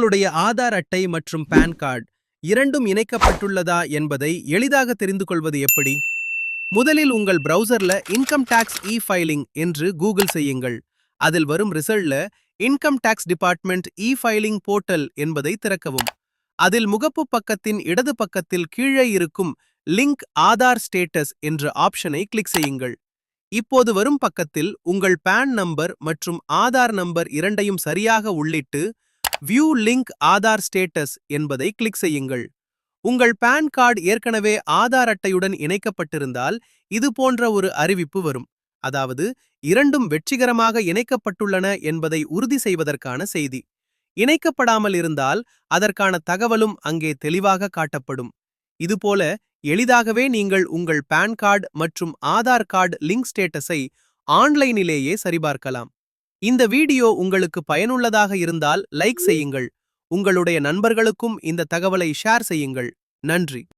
உங்களுடைய ஆதார் அட்டை மற்றும் பான் கார்டு இரண்டும் இணைக்கப்பட்டுள்ளதா என்பதை எளிதாக தெரிந்து கொள்வது எப்படி? முதலில் உங்கள் ப்ரௌசர்ல இன்கம் டேக்ஸ் இ ஃபைலிங் என்று கூகுள் செய்யுங்கள். அதில் வரும் ரிசல்ட்ல income tax department e filing portal என்பதை திறக்கவும். அதில் முகப்பு பக்கத்தின் இடது பக்கத்தில் கீழே இருக்கும் லிங்க் ஆதார் ஸ்டேட்டஸ் என்ற ஆப்ஷனை கிளிக் செய்யுங்கள். இப்போது வரும் பக்கத்தில் உங்கள் பான் நம்பர் மற்றும் ஆதார் நம்பர் இரண்டையும் சரியாக உள்ளிட்டு வியூ லிங்க் ஆதார் ஸ்டேட்டஸ் என்பதை கிளிக் செய்யுங்கள். உங்கள் பான் கார்டு ஏற்கனவே ஆதார் அட்டையுடன் இணைக்கப்பட்டிருந்தால் இது போன்ற ஒரு அறிவிப்பு வரும். அதாவது இரண்டும் வெற்றிகரமாக இணைக்கப்பட்டுள்ளன என்பதை உறுதி செய்வதற்கான செய்தி. இணைக்கப்படாமல் இருந்தால் அதற்கான தகவலும் அங்கே தெளிவாக காட்டப்படும். இதுபோல எளிதாகவே நீங்கள் உங்கள் பான் கார்டு மற்றும் ஆதார் கார்டு லிங்க் ஸ்டேட்டஸை ஆன்லைனிலேயே சரிபார்க்கலாம். இந்த வீடியோ உங்களுக்கு பயனுள்ளதாக இருந்தால் லைக் செய்யுங்கள். உங்களுடைய நண்பர்களுக்கும் இந்த தகவலை ஷேர் செய்யுங்கள். நன்றி.